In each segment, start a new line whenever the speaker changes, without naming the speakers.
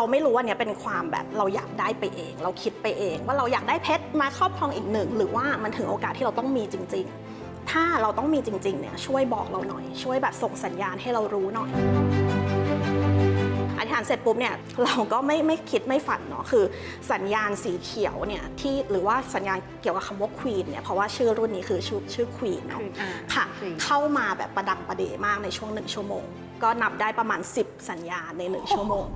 เราไม่รู้ว่าเนี่ยเป็นความแบบเราอยากได้ไปเอง เราคิดไปเอง ว่าเราอยากได้เพชรมาครอบครองอีกหนึ่ง หรือว่ามันถึงโอกาสที่เราต้องมีจริง ๆ ถ้าเราต้องมีจริงๆเนี่ยช่วยบอกเราหน่อย ช่วยแบบส่งสัญญาณให้เรารู้หน่อยอธิษฐานเสร็จปุ๊บเนี่ยเราก็ไม่ไม่คิดไม่ฝันเนาะคือสัญญาณสีเขียวเนี่ยที่หรือว่าสัญญาณเกี่ยวกับคำว่าควีนเนี่ยเพราะว่าชื่อรุ่นนี้คือชื่อชื่อควีนเนาะ
คืออ่า
ค่ะ
Queen
เข้ามาแบบประดังประเดมากในช่วงหนึ่งชั่วโมง ก็นับได้ประมาณ 10 สัญญาณในหนึ่งชั่วโมง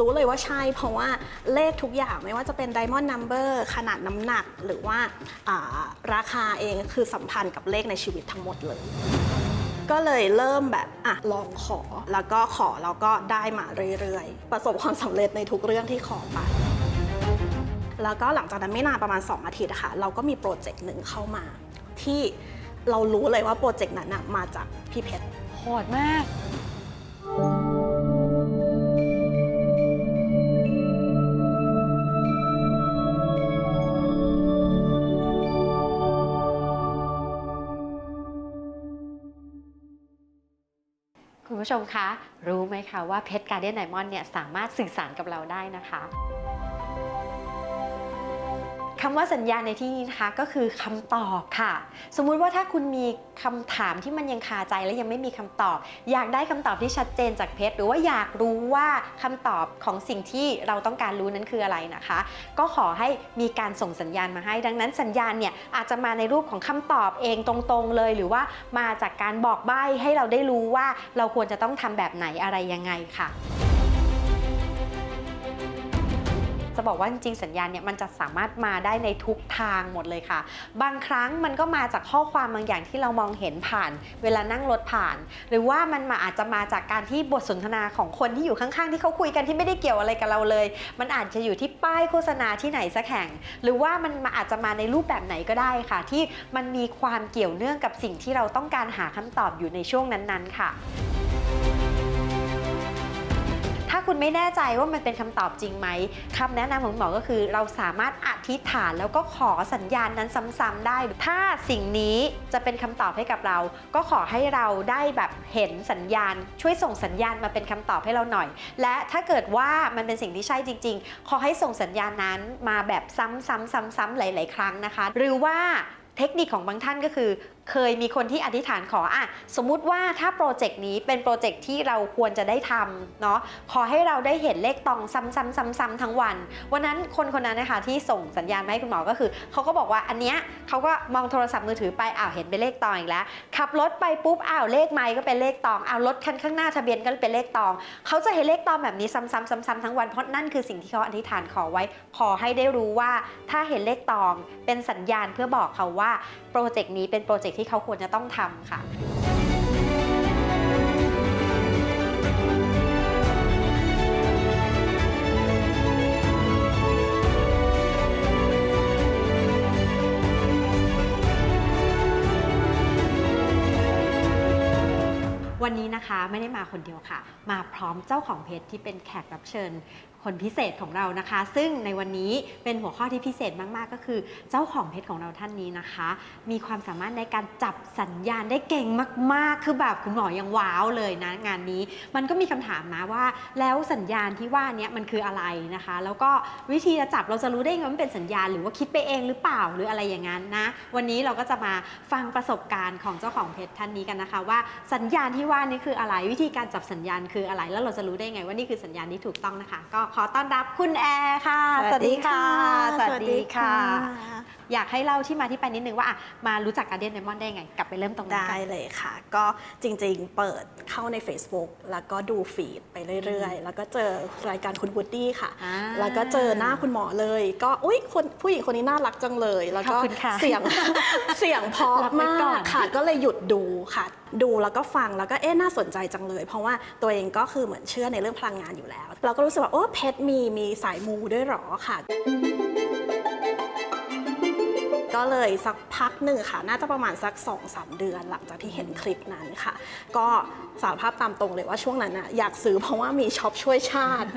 รู้เลยว่าใช่เพราะว่าเลขทุกอย่างไม่ว่าจะเป็น Diamond Number ขนาดน้ำหนักหรือว่าราคาเองคือสัมพันธ์กับเลขในชีวิตทั้งหมดเลย ก็เลยเริ่มแบบอะลองขอแล้วก็ขอแล้วก็ได้มาเรื่อยๆ ประสบความสำเร็จในทุกเรื่องที่ขอไปแล้วก็หลังจากนั้นไม่นานประมาณ 2 อาทิตย์อะค่ะ เราก็มีโปรเจกต์หนึ่งเข้ามา ที่เรารู้เลยว่าโปรเจกต์นั้นมาจากพี่เพชร
โหดมาก ผู้ชมคะ รู้ไหมคะว่าเพชรการเดียนไดมอนด์เนี่ยสามารถสื่อสารกับเราได้นะคะ คำว่าสัญญาในที่นี้นะคะก็คือคำตอบค่ะ สมมุติว่าถ้าคุณมีคำถามที่มันยังคาใจและยังไม่มีคำตอบ อยากได้คำตอบที่ชัดเจนจากเพชรหรือว่าอยากรู้ว่าคำตอบของสิ่งที่เราต้องการรู้นั้นคืออะไรนะคะ ก็ขอให้มีการส่งสัญญาณมาให้ ดังนั้นสัญญาณเนี่ยอาจจะมาในรูปของคำตอบเองตรงๆเลย หรือว่ามาจากการบอกใบ้ให้เราได้รู้ว่าเราควรจะต้องทำแบบไหนอะไรยังไงค่ะ จะบอกว่าจริงๆสัญญาณเนี่ยมันจะสามารถมาได้ในทุกทางหมดเลยค่ะ บางครั้งมันก็มาจากข้อความบางอย่างที่เรามองเห็นผ่าน เวลานั่งรถผ่าน หรือว่ามันมาอาจจะมาจากการที่บทสนทนาของคนที่อยู่ข้างๆ ที่เขาคุยกันที่ไม่ได้เกี่ยวอะไรกับเราเลย มันอาจจะอยู่ที่ป้ายโฆษณาที่ไหนสักแห่ง หรือว่ามันมาอาจจะมาในรูปแบบไหนก็ได้ค่ะ ที่มันมีความเกี่ยวเนื่องกับสิ่งที่เราต้องการหาคำตอบอยู่ในช่วงนั้นๆค่ะาคุณไม่แน่ใจว่ามันเป็นคำตอบจริงไหมคำแนะนำของหมอก็คือ เราสามารถอธิษฐานแล้วก็ขอสัญญาณนั้นซ้ำๆได้ ถ้าสิ่งนี้จะเป็นคำตอบให้กับเรา ก็ขอให้เราได้แบบเห็นสัญญาณ ช่วยส่งสัญญาณมาเป็นคำตอบให้เราหน่อย และถ้าเกิดว่ามันเป็นสิ่งที่ใช่จริง ๆ ขอให้ส่งสัญญาณนั้นมาแบบซ้ำๆๆๆหลาย ๆ ครั้งนะคะ หรือว่าเทคนิคของบางท่านก็คือ เคยมีคนที่อธิษฐานขออะสมมุติว่าถ้าโปรเจกต์นี้เป็นโปรเจกต์ที่เราควรจะได้ทำเนาะขอให้เราได้เห็นเลขตองซ้ำๆๆ ๆ ทั้งวัน วันนั้นคนคนนั้นนะคะที่ส่งสัญญาณมาให้คุณหมอก็คือเขาก็บอกว่าอันเนี้ยเขาก็มองโทรศัพท์มือถือไปอ้าวเห็นเป็นเลขตองอีกแล้วขับรถไปปุ๊บอ้าวเลขไมค์ก็เป็นเลขตองอ้าวรถคันข้างหน้าทะเบียนก็เป็นเลขตองเขาจะเห็นเลขตองแบบนี้ซ้ำๆซ้ำๆทั้งวันเพราะนั่นคือสิ่งที่เขาอธิษฐานขอไว้ ขอให้ได้รู้ว่าถ้าเห็นเลขตองเป็นสัญญาณเพื่อบอกเขาว่าโปรเจกต์นี้เป็นโปรเจกต์ที่เขาควรจะต้องทำค่ะวันนี้นะคะไม่ได้มาคนเดียวค่ะ มาพร้อมเจ้าของเพจที่เป็นแขกรับเชิญ คนพิเศษของเรานะคะ ซึ่งในวันนี้เป็นหัวข้อที่พิเศษมากๆ ก็คือ เจ้าของเพจของเราท่านนี้นะคะ มีความสามารถในการจับสัญญาณได้เก่งมากๆ คือแบบคุณหมอยังว้าวเลยนะงานนี้ มันก็มีคำถามนะว่า แล้วสัญญาณที่ว่าเนี้ยมันคืออะไรนะคะ แล้วก็วิธีจะจับเราจะรู้ได้ไงว่ามันเป็นสัญญาณหรือว่าคิดไปเองหรือเปล่าหรืออะไรอย่างนั้นนะ วันนี้เราก็จะมาฟังประสบการณ์ของเจ้าของเพจท่านนี้กันนะคะ ว่าสัญญาณที่ว่านี่คืออะไรวิธีการจับสัญญาณคืออะไร แล้วเราจะรู้ได้ไงว่านี่คือสัญญาณที่ถูกต้องนะคะ ก็ขอต้อนรับคุณแอร์ค่ะ อยากให้เล่าที่มาที่ไปนิดนึงว่าอะมารู้จักการเดียนไดมอนด์ได้ไง กลับไปเริ่มตรงนั้น
ได้
กัน
เลยค่ะ ก็จริงๆเปิดเข้าใน Facebook แล้วก็ดูฟีดไปเรื่อยๆ แล้วก็เจอรายการคุณวูดดี้ค่ะ
อ่า
แล้วก็เจอหน้าคุณหมอเลย ก็อุ๊ยคนผู้หญิงคนนี้น่ารักจังเลย แล้วก็
ขอบคุณค่ะ
เสียง เสียงเพราะ
รับไว้
มา
ก่อกน
ค่ะ ก็เลยหยุดดูค่ะ ดูแล้วก็ฟังแล้วก็เอ๊ะน่าสนใจจังเลย เพราะว่าตัวเองก็คือเหมือนเชื่อในเรื่องพลังงานอยู่แล้ว เราก็รู้สึกว่าโอ้เพชรมีมีสายมูด้วยเหรอค่ะ ก็เลยสักพักหนึ่งค่ะ น่าจะประมาณสัก2อสเดือน หลังจากที่เห็นคลิปนั้นค่ะ ก็สารภาพตามตรงเลยว่าช่วงนั้นอะอยากซื้อเพราะว่ามีช็อปช่วยชาติ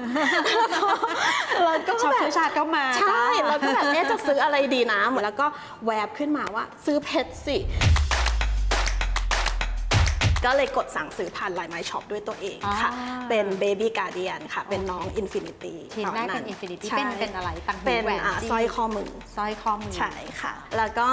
แล้วก็
ชอบ
แบบ
เชื้อชาติก็มา
ใช่
จ้า
แล้วก็แบบเอ๊ะจะซื้ออะไรดีนะแล้วก็แวบขึ้นมาว่าซื้อเพชรสิ ก็เลยกดสั่งซื้อผ่านไลน์ไมช็อปด้วยตัวเองค่ะ
อ่า
เป็น Baby Guardian ค่ะ เป็นน้อง Infinity
ชิ้นแรก
ต
เป็น Infinity
ใช่
เป็นเป็นอะไรต่างหู
เป็น
แหวน
อ่า
จี้
สร้อยข้อมือ
สร้อยข้อมือ
ใช่ค่ะ แล้วก็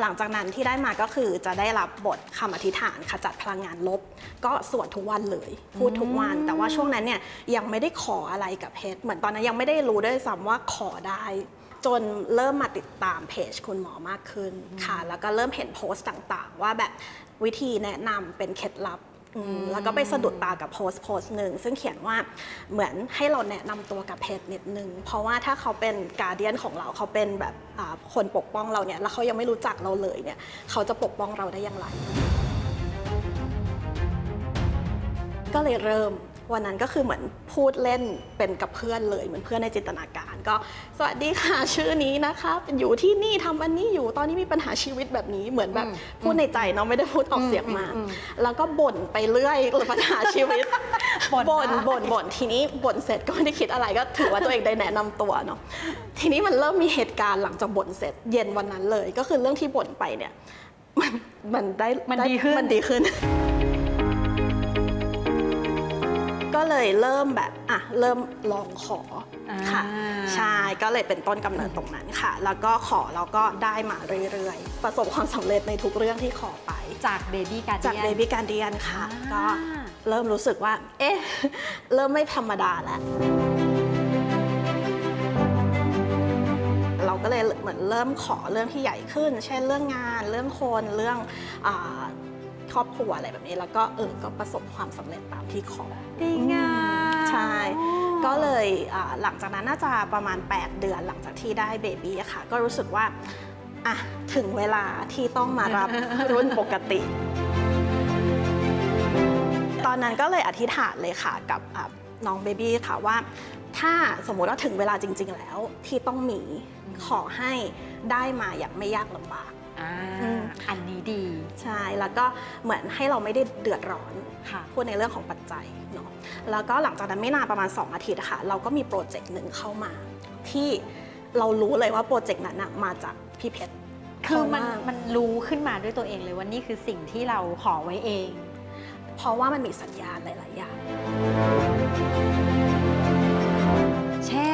หลังจากนั้นที่ได้มาก็คือจะได้รับบทคำอธิษฐานขจัดพลังงานลบ ก็สวดทุกวันเลย พูดทุกวัน แต่ว่าช่วงนั้นเนี่ยยังไม่ได้ขออะไรกับเพชรเหมือนตอนนั้นยังไม่ได้รู้ด้วยซ้ำว่าขอได้จนเริ่มมาติดตามเพจคุณหมอมากขึ้นค่ะ แล้วก็เริ่มเห็นโพสต์ต่างๆ ว่าแบบ วิธีแนะนำเป็นเคล็ดลับอืมแล้วก็ไปสะดุดตากับโพสต์โพสต์หนึ่งซึ่งเขียนว่าเหมือนให้เราแนะนำตัวกับเพจนิดนึง เพราะว่าถ้าเขาเป็นการเดียนของเราเขาเป็นแบบอ่าคนปกป้องเราเนี่ยแล้วเขายังไม่รู้จักเราเลยเนี่ยเขาจะปกป้องเราได้อย่างไร ก็เลยเริ่ม วันนั้นก็คือเหมือนพูดเล่นเป็นกับเพื่อนเลย เหมือนเพื่อนในจินตนาการ ก็สวัสดีค่ะชื่อนี้นะคะเป็นอยู่ที่นี่ทำอันนี้อยู่ตอนนี้มีปัญหาชีวิตแบบนี้เหมือนแบบ
อืม
พูดในใจเนาะไม่ได้พูดออกเสียงมา
อืมอืม
แล้วก็บ่นไปเรื่อยปัญหาชีวิต
บ่น
บ่น
นะ
บ่นบ่นทีนี้บ่นเสร็จก็ไม่ได้คิดอะไรก็ถือว่าตัวเองได้แนะนำตัวเนาะทีนี้มันเริ่มมีเหตุการณ์หลังจากบ่นเสร็จเย็นวันนั้นเลย ก็คือเรื่องที่บ่นไปเนี่ยมันมันได้
มัน
ไดี
ขึ้น
มันดีขึ้น ก็เลยเริ่มแบบอะเริ่มลองขอค่ะ
อ่า
ใช่ก็เลยเป็นต้นกำเนิดตรงนั้นค่ะ แล้วก็ขอแล้วก็ได้มาเรื่อยๆ ประสบความสำเร็จในทุกเรื่องที่ขอไป
จากเบบี้การ
จาก Baby Guardian ค่ะก็
อ่า
เริ่มรู้สึกว่า เอ๊ะ เริ่มไม่ธรรมดาแล้ว เราก็เลยเหมือนเริ่มขอเรื่องที่ใหญ่ขึ้น เช่นเรื่องงาน เรื่องคน เรื่องอา ครอบครัวอะไรแบบนี้ แล้วก็เออก็ประสบความสำเร็จตามที่ขอ
ดีงาม
ใช่ ก็เลยอ่าหลังจากนั้นน่าจะประมาณ 8 เดือนหลังจากที่ได้เบบี้อะค่ะ ก็รู้สึกว่าอะถึงเวลาที่ต้องมารับรุ่นปกติ ตอนนั้นก็เลยอธิษฐานเลยค่ะกับอะน้องเบบี้ค่ะว่า ถ้าสมมุติว่าถึงเวลาจริง ๆ แล้วที่ต้องมีขอให้ได้มาอย่างไม่ยากลำบาก
อ่า
อืม
อันนี้ดี
ใช่ แล้วก็เหมือนให้เราไม่ได้เดือดร้อน
ค่ะ
พูดในเรื่องของปัจจัยเนาะ แล้วก็หลังจากนั้นไม่นานประมาณ 2 อาทิตย์อะค่ะ เราก็มีโปรเจกต์หนึ่งเข้ามา ที่เรารู้เลยว่าโปรเจกต์นั้นน่ะมาจากพี่เพชร
คือมัน
เพราะว่า
มันรู้ขึ้นมาด้วยตัวเองเลยว่านี่คือสิ่งที่เราขอไว้เอง
เพราะว่ามันมีสัญญาณหลาย ๆ อย่าง
เ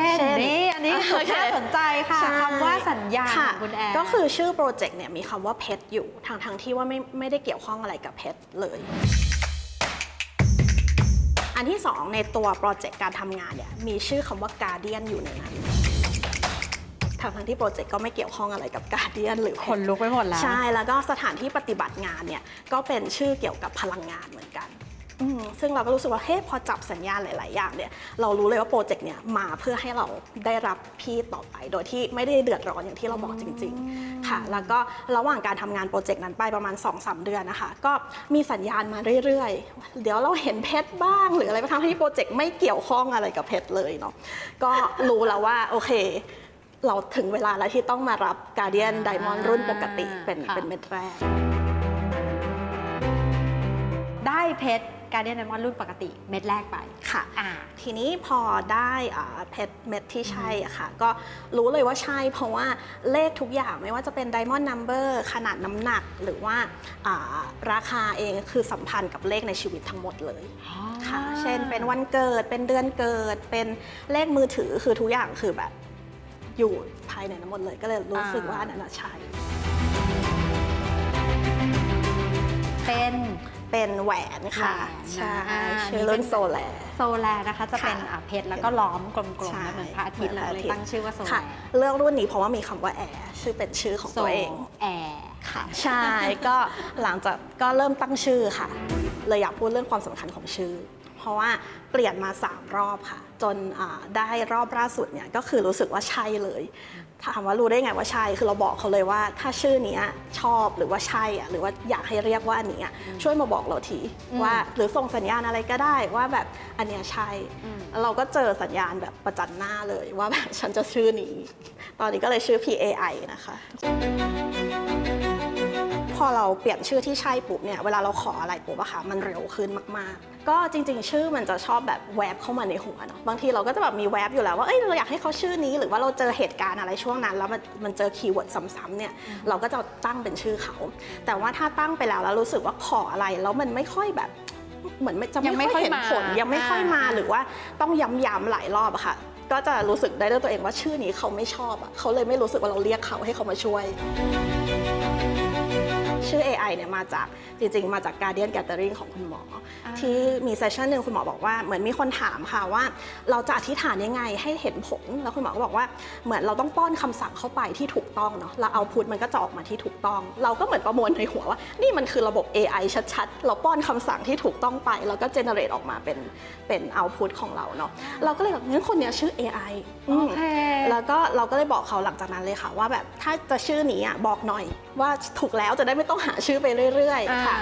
ช่น
เช่น
นี่อันนี้
โอเค
น่าสนใจค่ะ
ใช่
คำว่าสัญญาณ
ค่ะ
ของคุณแอน
ก็คือชื่อโปรเจกต์เนี่ยมีคำว่าเพชรอยู่ทางทางๆที่ว่าไม่ไม่ได้เกี่ยวข้องอะไรกับเพชรเลย อันที่สองในตัวโปรเจกต์การทำงานเนี่ยมีชื่อคำว่าการเดียนอยู่ในนั้นทางทางๆที่โปรเจกต์ก็ไม่เกี่ยวข้องอะไรกับการเดียนหรือเพ
ข
ช
น
ร
ลุกไปหมดแล้ว
ใช่ แล้วก็สถานที่ปฏิบัติงานเนี่ยก็เป็นชื่อเกี่ยวกับพลังงานเหมือนกันอืม ซึ่งเราก็รู้สึกว่าเฮ้ยพอจับสัญญาณหลาย ๆ อย่างเนี่ยเรารู้เลยว่าโปรเจกต์เนี่ยมาเพื่อให้เราได้รับพี่ต่อไป โดยที่ไม่ได้เดือดร้อนอย่างที่เราบอกจริง ๆ ค่ะ แล้วก็ระหว่างการทำงานโปรเจกต์นั้นไปประมาณ 2-3 เดือนนะคะ ก็มีสัญญาณมาเรื่อย ๆ เดี๋ยวเราเห็นเพชรบ้าง หรืออะไรบ้างที่โปรเจกต์ไม่เกี่ยวข้องอะไรกับเพชรเลยเนาะก็รู้แล้วว่าโอเคเราถึงเวลาแล้วที่ต้องมารับ Guardian Diamond รุ่นปกติเป็น
ค่ะ
เป็นเม็ดแรก
ได้เพชร การเดียนไดมอนด์รุ่นปกติเม็ดแรกไป
ค่ะ
อ่า
ทีนี้พอได้อ่าเพชรเม็ดที่ใช่อะค่ะ ก็รู้เลยว่าใช่เพราะว่าเลขทุกอย่างไม่ว่าจะเป็น Diamond Number ขนาดน้ำหนักหรือว่าอ่าราคาเองคือสัมพันธ์กับเลขในชีวิตทั้งหมดเลยค่ะ เช่นเป็นวันเกิดเป็นเดือนเกิด เป็นเลขมือถือคือทุกอย่างคือแบบอยู่ภายในนั้นหมดเลยก็เลยรู้สึกว่าอันนั้นอะใช่
เป็น
เป็นแหวนค่ะ
แหวน
ใช่
อ่า
ชื่อรุ่นโซแล
โซแลนะคะจะเป็น
ค่ะ
อะเพชรแล้วก็ล้อมกลม
ใช่
ๆเหมือนพระอาทิตย์
เหมื
เล
อนพระ
ย
อาทิตย์
ตั้งชื่อว่าโซแล
ค่ะเลือกรุ่นนี้เพราะว่ามีคำว่าแอร์ชื่อเป็นชื่อของ
โซ
ตัวเอง
แอร์
ค่ะ ใช่ ก็หลังจากก็เริ่มตั้งชื่อค่ะ เลยอยากพูดเรื่องความสำคัญของชื่อ เพราะว่าเปลี่ยนมา 3 รอบค่ะ จนอ่าได้รอบล่าสุดเนี่ยก็คือรู้สึกว่าใช่เลย ถามว่ารู้ได้ไงว่าใช่ คือเราบอกเขาเลยว่า ถ้าชื่อเนี้ยชอบหรือว่าใช่อะหรือว่าอยากให้เรียกว่าอันนี้อะช่วยมาบอกเราทีว่าหรือส่งสัญญาณอะไรก็ได้ว่าแบบอันเนี้ยใช่
อืม
เราก็เจอสัญญาณแบบประจันหน้าเลยว่าแบบฉันจะชื่อนี้ ตอนนี้ก็เลยชื่อ PAI นะคะค พอเราเปลี่ยนชื่อที่ใช่ปุ๊บเนี่ยเวลาเราขออะไรปุ๊บอะค่ะมันเร็วขึ้นมากๆ ก็จริง ๆ ชื่อมันจะชอบแบบแวบเข้ามาในหัวเนาะบางทีเราก็จะแบบมีแวบอยู่แล้วว่าเอ้ยเราอยากให้เขาชื่อนี้ หรือว่าเราเจอเหตุการณ์อะไรช่วงนั้น แล้วมันมันเจอคีย์เวิร์ดซ้ำๆเนี่ยเราก็จะตั้งเป็นชื่อเขา แต่ว่าถ้าตั้งไปแล้วแล้วรู้สึกว่าขออะไรแล้วมันไม่ค่อยแบบเหมือนจะ
ยังไม่
ไม่ค่อย
ค่อย
เห็น
มา
ผลยังไม่ค่อยมา
อ่า
หรือว่าต้องย้ำๆหลายรอบอะค่ะ ก็จะรู้สึกได้ด้วยตัวเองว่าชื่อนี้เขาไม่ชอบอะเขาเลยไม่รู้สึกว่าเราเรียกเขาให้เขามาช่วย ชื่อ AI เนี่ยมาจากจริงๆ มาจาก Guardian Gathering ของคุณหมอ
อ่า
ที่มีเซสชันหนึ่งคุณหมอบอกว่าเหมือนมีคนถามค่ะว่า เราจะอธิษฐานยังไงให้เห็นผล แล้วคุณหมอก็บอกว่าเหมือนเราต้องป้อนคำสั่งเข้าไปที่ถูกต้องเนาะแล้วเอาพุทมันก็จะออกมาที่ถูกต้อง เราก็เหมือนประมวลในหัวว่า นี่มันคือระบบ AI ชัดๆ เราป้อนคำสั่งที่ถูกต้องไป แล้วก็เจเนเรตออกมาเป็นเป็นเอาพุทของเราเนาะเราก็เลยแบบงั้นคนเนี้ยชื่อ AI อื
โอ
ม
เค
แล้วก็เราก็เลยบอกเขาหลังจากนั้นเลยค่ะว่าแบบถ้าจะชื่อนี้อะบอกหน่อยว่าถูกแล้วจะได้ไม่ต้องหาชื่อไปเรื่อย ๆ ค่ะ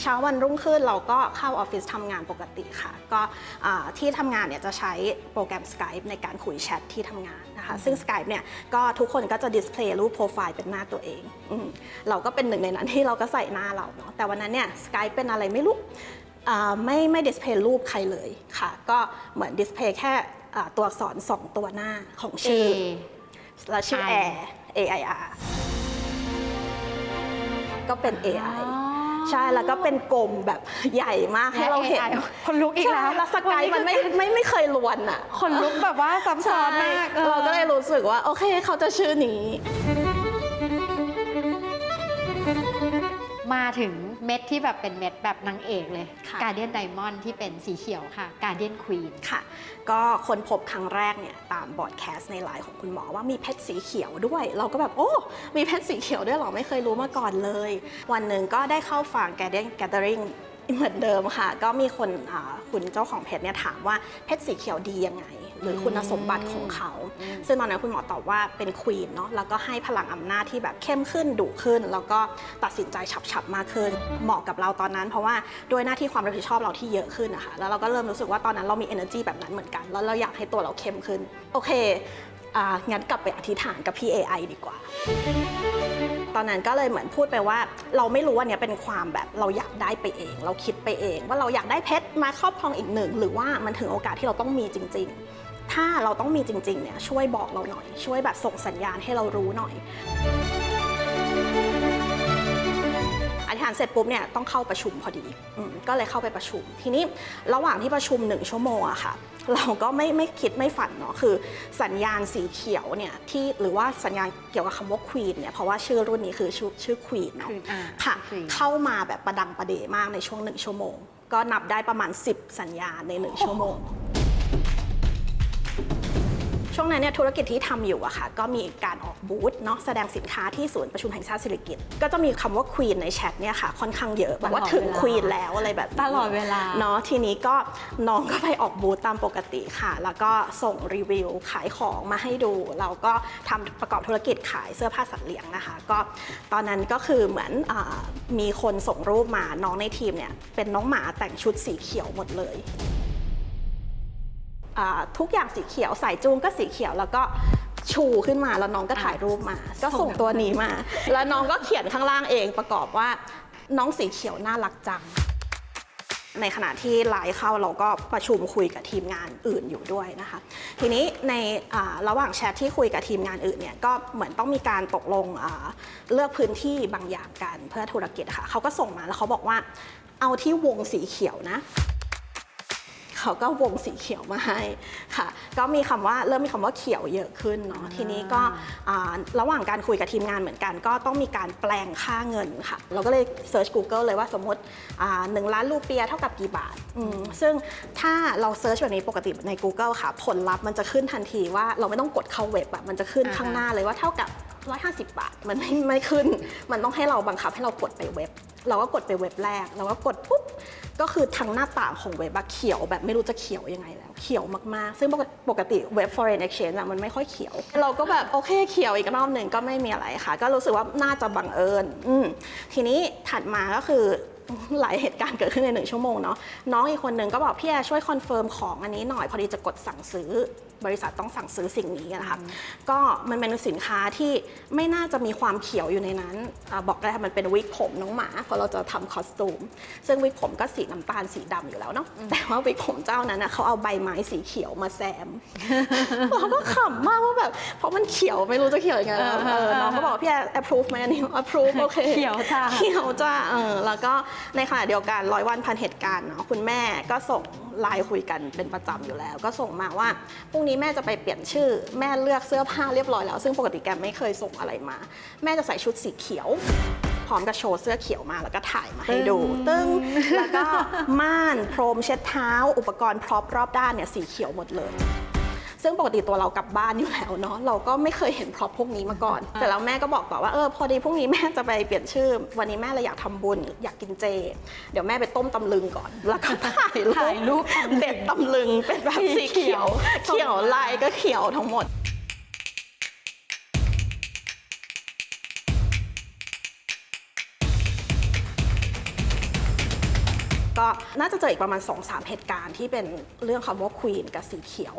เช้าวันรุ่งขึ้นเราก็เข้าออฟฟิศทำงานปกติค่ะ ก็อ่าที่ทำงานเนี่ยจะใช้โปรแกรม Skype ในการคุยแชทที่ทำงานนะคะ ซึ่ง Skype เนี่ยก็ทุกคนก็จะดิสเพลย์รูปโปรไฟล์เป็นหน้าตัวเองอมเราก็เป็นหนึ่งในนั้นที่เราก็ใส่หน้าเราเนาะแต่วันนั้นเนี่ย Skype เป็นอะไรไม่รู้อ่าไม่ไม่ดิสเพลย์รูปใครเลยค่ะ ก็เหมือนดิสเพลย์แค่อ่าตัวอักษร2ตัวหน้าของ
เอ
ชื่อ และชื่อ
I
Air A I R ก็เป็น AI ใช่แล้วก็เป็นกลมแบบใหญ่มากให้เราเห็น
และ AI คนลุกอีกแล้ว
ใช่แล้วสกายมันไม่ไม่ไม่เคยลวนอะ
คนลุกแบบว่าซับซ้อนมาก
ใช่เราก็เลยรู้สึกว่า โอเคเขาจะชื่อนี้
มาถึงเม็ดที่แบบเป็นเม็ดแบบนางเอกเลย
ค่ะ
การเดียนไดมอนด์ที่เป็นสีเขียวค่ะการเดียนควีน
ค่ะ ก็ค้นพบครั้งแรกเนี่ยตามบอร์ดแคสต์ในไลน์ของคุณหมอว่ามีเพชรสีเขียวด้วย เราก็แบบโอ้ มีเพชรสีเขียวด้วยเหรอไม่เคยรู้มาก่อนเลย วันหนึ่งก็ได้เข้าฟัง Guardian Gathering เหมือนเดิมค่ะ ก็มีคนอ่าคุณเจ้าของเพชรเนี่ยถามว่าเพชรสีเขียวดียังไง หรือคุณสมบัติของเขา
อืม
ซึ่งตอนนั้นคุณหมอตอบว่าเป็นควีนเนาะแล้วก็ให้พลังอำนาจที่แบบเข้มขึ้นดุขึ้น แล้วก็ตัดสินใจฉับๆมากขึ้น เหมาะกับเราตอนนั้น เพราะว่าด้วยหน้าที่ความรับผิดชอบเราที่เยอะขึ้นนะคะแล้วเราก็เริ่มรู้สึกว่าตอนนั้นเรามี energy แบบนั้นเหมือนกัน แล้วเราอยากให้ตัวเราเข้มขึ้น โอเคอ่างั้นกลับไปอธิษฐานกับพี่ AI ดีกว่า ตอนนั้นก็เลยเหมือนพูดไปว่า เราไม่รู้ว่าเนี้ยเป็นความแบบเราอยากได้ไปเอง เราคิดไปเอง ว่าเราอยากได้เพชรมาครอบครองอีกหนึ่ง หรือว่ามันถึงโอกาสที่เราต้องมีจริง ๆ ถ้าเราต้องมีจริงๆเนี่ยช่วยบอกเราหน่อย ช่วยแบบส่งสัญญาณให้เรารู้หน่อยอธิษฐานเสร็จปุ๊บเนี่ยต้องเข้าประชุมพอดีอืมก็เลยเข้าไปประชุม ทีนี้ระหว่างที่ประชุมหนึ่งชั่วโมงอะค่ะ เราก็ไม่ไม่คิดไม่ฝันเนาะคือสัญญาณสีเขียวเนี่ยที่หรือว่าสัญญาณเกี่ยวกับคำว่าควีนเนี่ยเพราะว่าชื่อรุ่นนี้คือชื่อชื่อควีนเนาะ
Queen อ่า
ค่ะ
Queen
เข้ามาแบบประดังประเดมากในช่วงหนึ่งชั่วโมง ก็นับได้ประมาณ 10 สัญญาณในหนึ่งชั่วโมง ช่วงนั้นเนี่ยธุรกิจที่ทำอยู่อะค่ะ ก็มีการออกบูธเนาะแสดงสินค้าที่ศูนย์ประชุมแห่งชาติสิริกิติ์ก็จะมีคำว่าควีนในแชทเนี่ยค่ะ ค่อนข้างเยอะบอกว่า
ตลอด
ถึง
เวลา
ควีนแล้วอะไรแบบนี้
ตลอดเวลา
เนาะทีนี้ก็น้องก็ไปออกบูธตามปกติค่ะ แล้วก็ส่งรีวิวขายของมาให้ดู เราก็ทำประกอบธุรกิจขายเสื้อผ้าสัตว์เลี้ยงนะคะ ก็ตอนนั้นก็คือเหมือนอามีคนส่งรูปมาน้องในทีมเนี่ยเป็นน้องหมาแต่งชุดสีเขียวหมดเลยอ่า ทุกอย่างสีเขียวสายจูงก็สีเขียวแล้วก็ชูขึ้นมาแล้วน้องก็ถ่ายรูปมา ก็ส่งตัวนี้มา แล้วน้องก็เขียนข้างล่างเองประกอบว่า น้องสีเขียวน่ารักจัง ในขณะที่ไลฟ์เข้าเราก็ประชุมคุยกับทีมงานอื่นอยู่ด้วยนะคะ ทีนี้ในระหว่างแชทที่คุยกับทีมงานอื่นเนี่ยก็เหมือนต้องมีการตกลงเลือกพื้นที่บางอย่างกันเพื่อธุรกิจค่ะเขาก็ส่งมาแล้วเขาบอกว่า เอาที่วงสีเขียวนะ เขาก็วงสีเขียวมาให้ค่ะ ก็มีคำว่าเริ่มมีคำว่าเขียวเยอะขึ้นเนาะทีนี้ก็อ่าระหว่างการคุยกับทีมงานเหมือนกัน ก็ต้องมีการแปลงค่าเงินค่ะ เราก็เลยเซิร์ช Google เลยว่าสมมติหนึ่งล้านรูเปียเท่ากับกี่บาทอืมซึ่งถ้าเราเซิร์ชแบบนี้ปกติใน Google ค่ะ ผลลัพธ์มันจะขึ้นทันทีว่าเราไม่ต้องกดเข้าเว็บอะมันจะขึ้น
อ่าฮะ
ข้างหน้าเลยว่าเท่ากับ150 บาท มันไม่ไม่ขึ้น มันต้องให้เราบังคับให้เรากดไปเว็บ เราก็กดไปเว็บแรก เราก็กดปุ๊บก็คือทั้งหน้าต่างของเว็บอะเขียวแบบไม่รู้จะเขียวยังไงแล้ว เขียวมากๆ ซึ่งปกติเว็บ foreign exchange อะมันไม่ค่อยเขียว เราก็แบบโอเคเขียวอีกรอบหนึ่งก็ไม่มีอะไรค่ะ ก็รู้สึกว่าน่าจะบังเอิญอืทีนี้ถัดมาก็คือหลายเหตุการณ์เกิดขึ้นในหนึ่งชั่วโมงเนาะน้องอีกคนหนึ่งก็บอกพี่แอร์ช่วยคอนเฟิร์มของอันนี้หน่อยพอดีจะกดสั่งซื้อ บริษัทต้องสั่งซื้อสิ่งนี้นะคะก็มันเป็นสินค้าที่ไม่น่าจะมีความเขียวอยู่ในนั้นอาบอกได้ค่ะมันเป็นวิกผมน้องหมาเพราะเราจะทำคอสตูม ซึ่งวิกผมก็สีน้ำตาลสีดำอยู่แล้วเนาะแต่ว่าวิกผมเจ้านั้นนะเขาเอาใบไม้สีเขียวมาแซมเราก็ขำมากว่าแบบ เพราะมันเขียวไม่รู้จะเขียวยังไงแล้ว
เออ
เออน้องก็บอกว่าพี่แอร์ approve ไหมอันนี้ approve โอเค
เขียวจ้า
เขียวจ้าเออแล้วก็ในขณะเดียวกันร้อยวันพันเหตุการณ์เนาะคุณแม่ก็ส่งไลน์คุยกันเป็นประจำอยู่แล้ว ก็ส่งมาว่าพรุ่งนี้แม่จะไปเปลี่ยนชื่อ แม่เลือกเสื้อผ้าเรียบร้อยแล้ว ซึ่งปกติแกไม่เคยส่งอะไรมา แม่จะใส่ชุดสีเขียว พร้อมกับโชว์เสื้อเขียวมาแล้วก็ถ่ายมาให้ดู ตึ้งแล้วก็ม่าน พรมเช็ดเท้า อุปกรณ์พร็อพรอบด้านเนี่ยสีเขียวหมดเลย ซึ่งปกติตัวเรากลับบ้านอยู่แล้วเนาะเราก็ไม่เคยเห็นพร็อพพวกนี้มาก่อน แต่แล้วแม่ก็บอกต่อว่าเออพอดีพรุ่งนี้แม่จะไปเปลี่ยนชื่อ วันนี้แม่เลยอยากทำบุญอยากกินเจ เดี๋ยวแม่ไปต้มตำลึงก่อน แล้วก็ถ่ายรูป
ถ่ายรูปตำลึง
เด็ดตำลึงเป็นแบบสีเขียว เขียวลายก็เขียวทั้งหมด ก็น่าจะเจออีกประมาณ 2-3 เหตุการณ์ที่เป็นเรื่องคำว่าควีนกับสีเขียว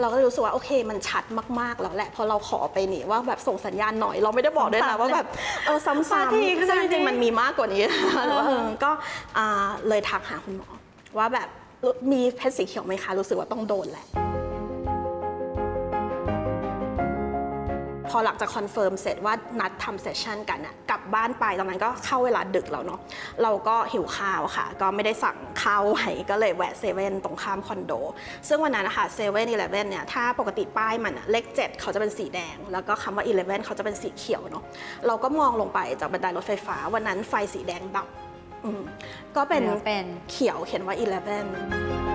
เราก็เลยรู้สึกว่าโอเคมันชัดมากๆแล้วแหละพอเราขอไปนี่ว่าแบบส่งสัญญาณหน่อย เราไม่ได้บอกด้วยนะว่าแบบเออซ้ำ
มาที
ๆ
ขนาดนี้
ซึ่งจริงๆมันมีมากกว่านี้หรือว่าเออก็อ่าเลยทักหาคุณหมอว่าแบบมีเพชรสีเขียวไหมคะรู้สึกว่าต้องโดนแหละ พอหลังจากคอนเฟิร์มเสร็จว่านัดทำเซสชันกันอะกลับบ้านไปตอนนั้นก็เข้าเวลาดึกแล้วเนาะเราก็หิวข้าวค่ะ ก็ไม่ได้สั่งข้าวไว้ก็เลยแวะเซเว่นตรงข้ามคอนโด ซึ่งวันนั้นนะคะเซเว่นอีเลฟเว่นเนี่ยถ้าปกติป้ายมันอะเลข7เขาจะเป็นสีแดง แล้วก็คำว่าอีเลฟเว่นเขาจะเป็นสีเขียวเนาะเราก็มองลงไปจากบันไดรถไฟฟ้า วันนั้นไฟสีแดงดับอืมก็เป็น
เป็น
เขียวเขียนว่า 11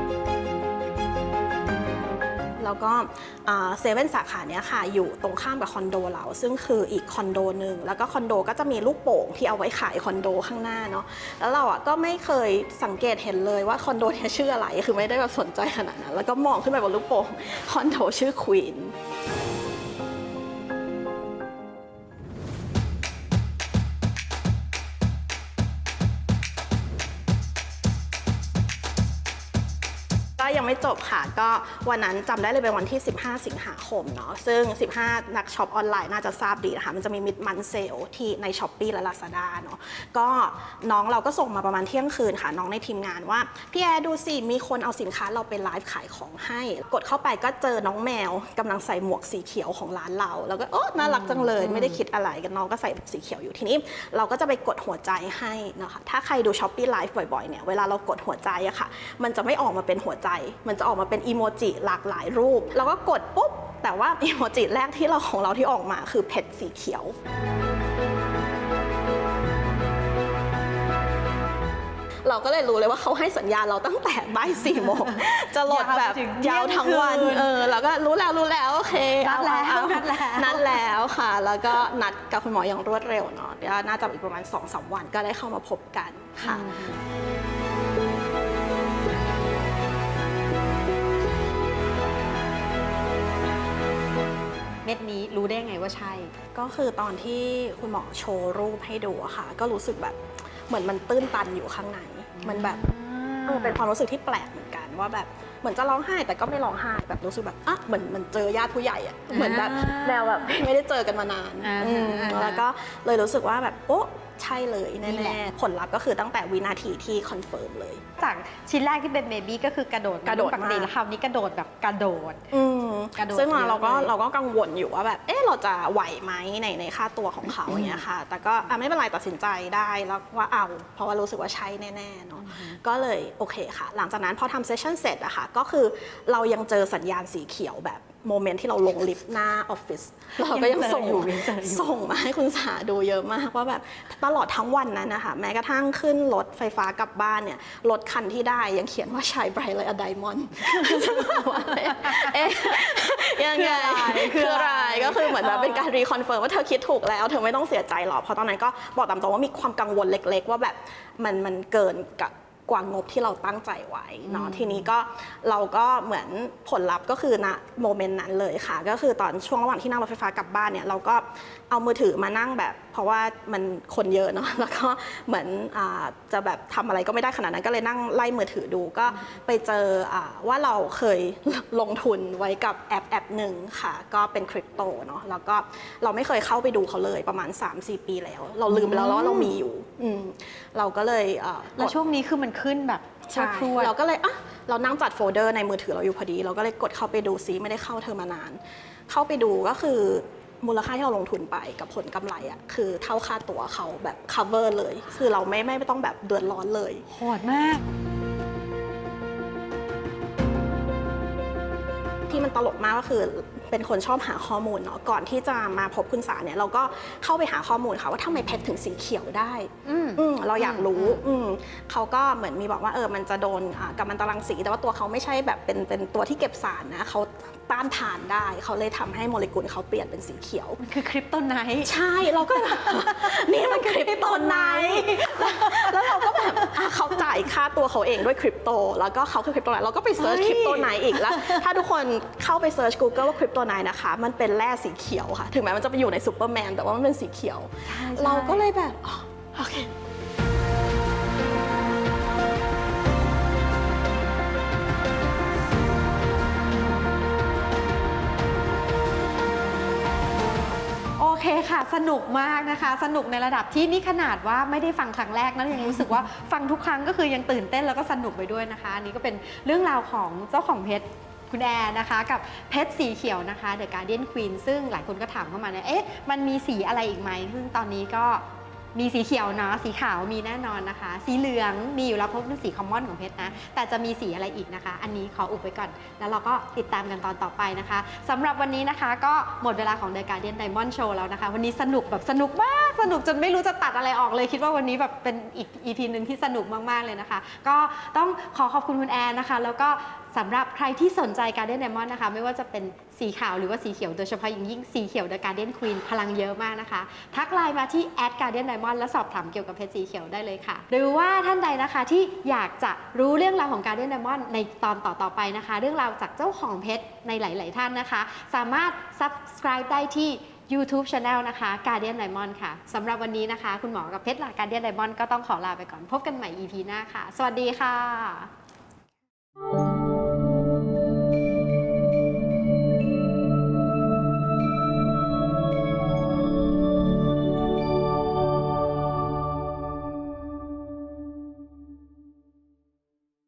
แล้วก็เซเว่นสาขาเนี้ยค่ะอยู่ตรงข้ามกับคอนโดเรา ซึ่งคืออีกคอนโดหนึ่งแล้วก็คอนโดก็จะมีลูกโป่งที่เอาไว้ขายคอนโดข้างหน้าเนาะแล้วเราอะก็ไม่เคยสังเกตเห็นเลยว่าคอนโดเนี้ยชื่ออะไรคือไม่ได้แบบสนใจขนาดนั้นแล้วก็มองขึ้นไปบนลูกโป่งคอนโดชื่อควีน จบค่ะ ก็วันนั้นจำได้เลยเป็นวันที่ 15 สิงหาคมเนาะซึ่ง 15 นักช็อปออนไลน์น่าจะทราบดีนะคะมันจะมีมิดมันเซลที่ใน s h อ p e e และ Lazada เนาะก็น้องเราก็ส่งมาประมาณเที่ยงคืนค่ะ น้องในทีมงานว่า พี่แอร์ดูสิ มีคนเอาสินค้าเราไปไลฟ์ขายของให้ กดเข้าไปก็เจอน้องแมวกำลังใส่หมวกสีเขียวของร้านเรา แล้วก็โอ้น่ารักจังเลยไม่ได้คิดอะไรกันน้องก็ใส่สีเขียวอยู่ทีนี้ เราก็จะไปกดหัวใจให้นะคะถ้าใครดู s h อ p e e Live บ่อยๆเนี่ยเวลาเรากดหัวใจอะค่ะ มันจะไม่ออกมาเป็นหัวใจมันจะออกมาเป็นอีโมจิหลากหลายรูปเราก็กดปุ๊บ แต่ว่าอีโมจิแรกที่เราของเราที่ออกมาคือเพชรสีเขียวเราก็เลยรู้เลยว่าเขาให้สัญญาณเราตั้งแต่บ่ายสี่โมงจะโหลดแบบ
ยาวถึง
ยาวทั้งวัน
เที่ยงคืน
เออเราก็รู้แล้วรู้แล้วโอเค
นัดแล้ว
เอาเอา
นัดแล้ว
นัดแล้วค่ะ แล้วก็นัดกับคุณหมออย่างรวดเร็วเนาะเดี๋ยวน่าจะอีกประมาณ2อสวันก็ได้เข้ามาพบกันค่ะ
เม็ดนี้รู้ได้ไงว่าใช่
ก็คือตอนที่คุณหมอโชว์รูปให้ดูอะค่ะ ก็รู้สึกแบบเหมือนมันตื้นตันอยู่ข้างในมันแบบเออเป็นความรู้สึกที่แปลกเหมือนกันว่าแบบเหมือนจะร้องไห้แต่ก็ไม่ร้องไห้แบบรู้สึกแบบอะเหมือนมันเจอญาติผู้ใหญ่อะเหมือนแบบ
อ่า
แนวแบบไม่ได้เจอกันมานาน
อ่า
อืม
อ่า
แล้วก็เลยรู้สึกว่าแบบโอ้ ใช่เลย
นี่แห
แน่
ละ
ๆผลลัพธ์ก็คือตั้งแต่วินาทีที่คอนเฟิร์มเลย
จากชิ้นแรกที่เป็นเบบี้ก็คือกระโดด
กระโดด
ปกติ
มาก
แล้วคราวนี้กระโดดแบบกระโดด
อืม
กระโดด
ซึ่ง
เยอะ
เราก็
เลย
เราก็กังวลอยู่ว่าแบบเอ๊ะเราจะไหวไหมในในค่าตัวของเขาอย่างเงี้ยค่ะ แต่ก็อะไม่เป็นไรตัดสินใจได้แล้วว่าเอา เพราะว่ารู้สึกว่าใช่แน่ๆเนาะก็เลยโอเคค่ะ หลังจากนั้นพอทำเซสชั่นเสร็จอะค่ะก็คือเรายังเจอสัญญาณสีเขียวแบบโมเมนต์ที่เราลงลิฟต์หน้าออฟฟิศเราก็ยังส่ง
ยังเจออยู่ยังเจออยู่
ส่งมาให้คุณสาดูเยอะมากว่าแบบตลอดทั้งวันนั้นนะคะ แม้กระทั่งขึ้นรถไฟฟ้ากลับบ้านเนี่ยรถคันที่ได้ยังเขียนว่าชายไบรท์เลยอะไดมอนด์เอ๊ะยังไง
คืออะไร
ก็คือเหมือนแบบเป็นการรีคอนเฟิร์มว่าเธอคิดถูกแล้ว เธอไม่ต้องเสียใจหรอกเพราะตอนนั้นก็บอกตามตรงว่ามีความกังวลเล็ก ๆ ว่าแบบมันมันเกินกับ กว่างบที่เราตั้งใจไว้เนาะทีนี้ก็เราก็เหมือนผลลัพธ์ก็คือณโมเมนต์นั้นเลยค่ะ ก็คือตอนช่วงระหว่างที่นั่งรถไฟฟ้ากลับบ้านเนี่ยเราก็เอามือถือมานั่งแบบ เพราะว่ามันคนเยอะเนาะแล้วก็เหมือนอาจะแบบทำอะไรก็ไม่ได้ขนาดนั้นก็เลยนั่งไล่มือถือดูก็ไปเจออาว่าเราเคยลงทุนไว้กับแอปแอปหนึ่งค่ะ ก็เป็นคริปโตเนาะแล้วก็เราไม่เคยเข้าไปดูเขาเลยประมาณ 3-4 ปีแล้ว เราลืมไปแล้วว่าเรามีอยู่อืมเราก็เลยอ่ากด
แล้วช่วงนี้คือมันขึ้นแบบ
ใช่
พรวดๆ
เราก็เลยอะเรานั่งจัดโฟลเดอร์ในมือถือเราอยู่พอดี เราก็เลยกดเข้าไปดูซิไม่ได้เข้าเทอมมานาน เข้าไปดูก็คือ มูลค่าที่เราลงทุนไปกับผลกำไรอะ่ะคือเท่าค่าตั๋วเขาแบบ cover เลย คือเราไม่ไม่ไม่ต้องแบบเดือดร้อนเลย
โหดมาก
ที่มันตลกมากก็คือ เป็นคนชอบหาข้อมูลเนาะก่อนที่จะมาพบคุณสาเนี่ยเราก็เข้าไปหาข้อมูลค่ะว่าทำไมเพชรถึงสีเขียวได้
อืม
อืมเราอยากรู้
อืม
อืมเขาก็เหมือนมีบอกว่าเออมันจะโดนอ่ากัมมันตรังสี แต่ว่าตัวเขาไม่ใช่แบบเป็นเป็นตัวที่เก็บสารนะเขาต้านทานได้เขาเลยทำให้โมเลกุลเขาเปลี่ยนเป็นสีเขียว
มันคือคริปโตไนท์
ใช่เราก็แบบนี่มันคริปโตไนท์แล้วแล้วเราก็แบบอะเขาจ่ายค่าตัวเขาเองด้วยคริปโต แล้วก็เขาคือคริปโตไนท์เราก็ไปเซิร์ช
เฮ้ย
คริปโตไนท์อีกแล้ว ถ้าทุกคนเข้าไปเซิร์ช Google ว่าคริปโตไนท์นะคะ มันเป็นแร่สีเขียวค่ะ ถึงแม้มันจะไปอยู่ในซูเปอร์แมนแต่ว่ามันเป็นสีเขียว เราก็เลยแบบอ๋อโอเค
โอเคค่ะ สนุกมากนะคะ สนุกในระดับที่นี่ขนาดว่าไม่ได้ฟังครั้งแรกนะยังรู้สึกว่าฟังทุกครั้งก็คือยังตื่นเต้นแล้วก็สนุกไปด้วยนะคะ อันนี้ก็เป็นเรื่องราวของเจ้าของเพชร คุณแอร์นะคะ กับเพชรสีเขียวนะคะ The Guardian Queen ซึ่งหลายคนก็ถามเข้ามาเนี่ยเอ๊ะมันมีสีอะไรอีกไหมซึ่งตอนนี้ก็มีสีเขียวเนาะสีขาวมีแน่นอนนะคะ สีเหลืองมีอยู่แล้วเพราะเป็นสีคอมมอนของเพชรนะ แต่จะมีสีอะไรอีกนะคะ อันนี้ขออุบไว้ก่อน แล้วเราก็ติดตามกันตอนต่อไปนะคะสำหรับวันนี้นะคะ ก็หมดเวลาของ The Guardian Diamond Show แล้วนะคะ วันนี้สนุกแบบสนุกมาก สนุกจนไม่รู้จะตัดอะไรออกเลย คิดว่าวันนี้แบบเป็นอีก EP หนึ่งที่สนุกมากๆเลยนะคะ ก็ต้องขอขอบคุณคุณแอนนะคะ แล้วก็ สำหรับใครที่สนใจ Guardian Diamond นะคะ ไม่ว่าจะเป็นสีขาวหรือว่าสีเขียวโดยเฉพาะอย่างยิ่งสีเขียว The Guardian Queen พลังเยอะมากนะคะ ทักไลน์มาที่ @Guardian Diamond และสอบถามเกี่ยวกับเพชรสีเขียวได้เลยค่ะ หรือว่าท่านใดนะคะที่อยากจะรู้เรื่องราวของ Guardian Diamond ในตอนต่อๆไปนะคะ เรื่องราวจากเจ้าของเพชรในหลาย ๆ ท่านนะคะ สามารถ subscribe ได้ที่ YouTube Channel นะคะ Guardian Diamond ค่ะสำหรับวันนี้นะคะ คุณหมอกับเพชรหลัก Guardian Diamond ก็ต้องขอลาไปก่อนพบกันใหม่ EP หน้าค่ะ สวัสดีค่ะ